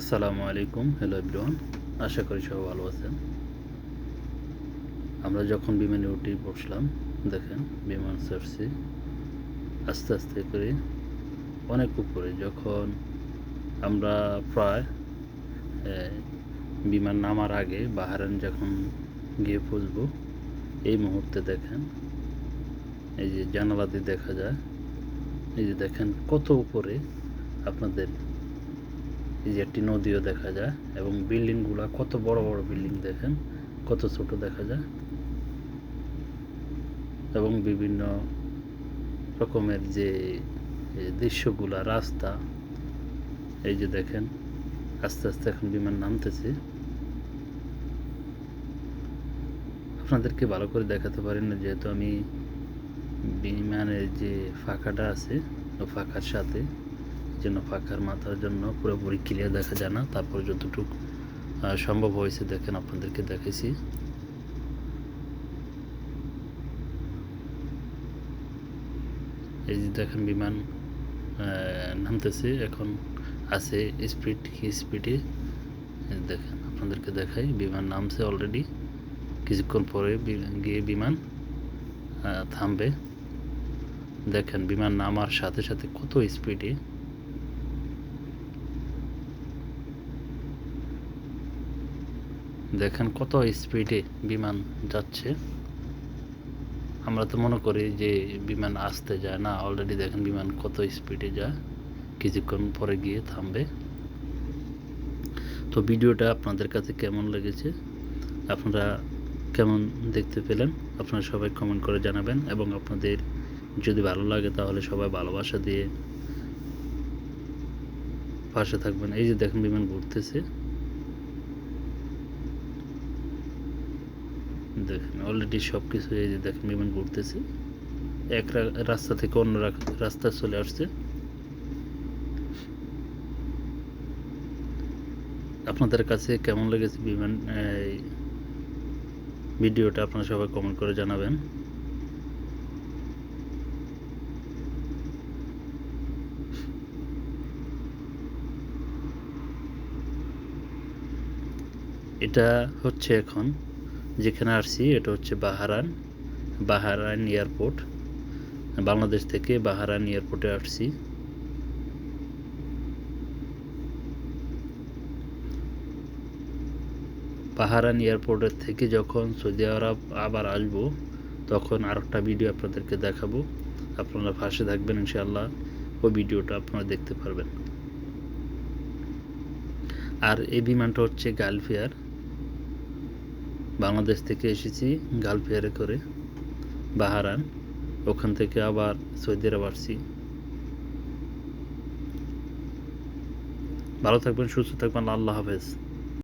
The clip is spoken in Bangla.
আসসালামু আলাইকুম, হ্যালো এভরিওয়ান, আশা করি সবাই ভালো আছেন। আমরা যখন বিমানে উঠে বসলাম, দেখেন বিমান ছাড়ছি আস্তে আস্তে করে অনেক উপরে। যখন আমরা প্রায় বিমান নামার আগে বাহারান যখন গিয়ে পৌঁছবো, এই মুহূর্তে দেখেন, এই যে জানালা দিয়ে দেখা যায়, এই যে দেখেন কত উপরে আপনাদের এই যে একটি নদীও দেখা যায় এবং বিল্ডিংগুলা কত বড় বড় বিল্ডিং দেখেন, কত ছোট দেখা যায়। এবং বিভিন্ন রকমের যে দৃশ্যগুলা, রাস্তা, এই যে দেখেন, আস্তে আস্তে এখন বিমান নামতেছে। আপনাদেরকে ভালো করে দেখাতে পারি না, যেহেতু আমি বিমানের যে ফাঁকাটা আছে ফাঁকার সাথে জন্য, ফাঁকার মাথার জন্য পুরোপুরি ক্লিয়ার দেখা যায় না। তারপর যতটুকু সম্ভব হয়েছে দেখেন, আপনাদেরকে দেখাইছি। এই যে দেখেন বিমান নামতেছে, এখন আছে স্পিড কি স্পিডে দেখেন, আপনাদেরকে দেখাই, বিমান নামছে অলরেডি কিছুক্ষণ পরে গিয়ে বিমান থামবে। দেখেন, বিমান নামার সাথে সাথে কত স্পিডে দেখেন কত স্পিডে বিমান যাচ্ছে। আমরা তো মনে করি যে বিমান আসতে যায় না অলরেডি দেখেন বিমান কত স্পিডে যায়, কিছুক্ষণ পরে গিয়ে থামবে। তো ভিডিওটা আপনাদের কাছে কেমন লেগেছে? আপনারা কেমন দেখতে পেলেন? আপনারা সবাই কমেন্ট করে জানাবেন এবং আপনাদের যদি ভালো লাগে তাহলে সবাই ভালোবাসা দিয়ে পাশে থাকবেন। এই যে দেখেন বিমান ঘুরতেছে। দেখেন অলরেডি সব কিছু এই যে দেখেন বিমান ঘুরতেছে। এক রাস্তা থেকে অন্য রাস্তা চলে আসছে। আপনাদের কাছে কেমন লেগেছে বিমান ভিডিওটা আপনারা সবাই কমেন্ট করে জানাবেন। এটা হচ্ছে এখন যেখানে আসছি, এটা হচ্ছে বাহারান বাহারান এয়ারপোর্ট। বাংলাদেশ থেকে বাহারান এয়ারপোর্টে আসছি। বাহারান এয়ারপোর্টের থেকে যখন সৌদি আরব আবার আসব, তখন আর একটা ভিডিও আপনাদেরকে দেখাবো। আপনারা পাশে থাকবেন ইনশাআল্লাহ, ওই ভিডিওটা আপনারা দেখতে পারবেন। আর এই বিমানটা হচ্ছে গালফ এয়ার বাংলাদেশ থেকে এসেছি গালফিয়ারে করে বাহারান ওখান থেকে আবার সৌদি আরব আসছি। ভালো থাকবেন, সুস্থ থাকবেন, আল্লাহ হাফেজ।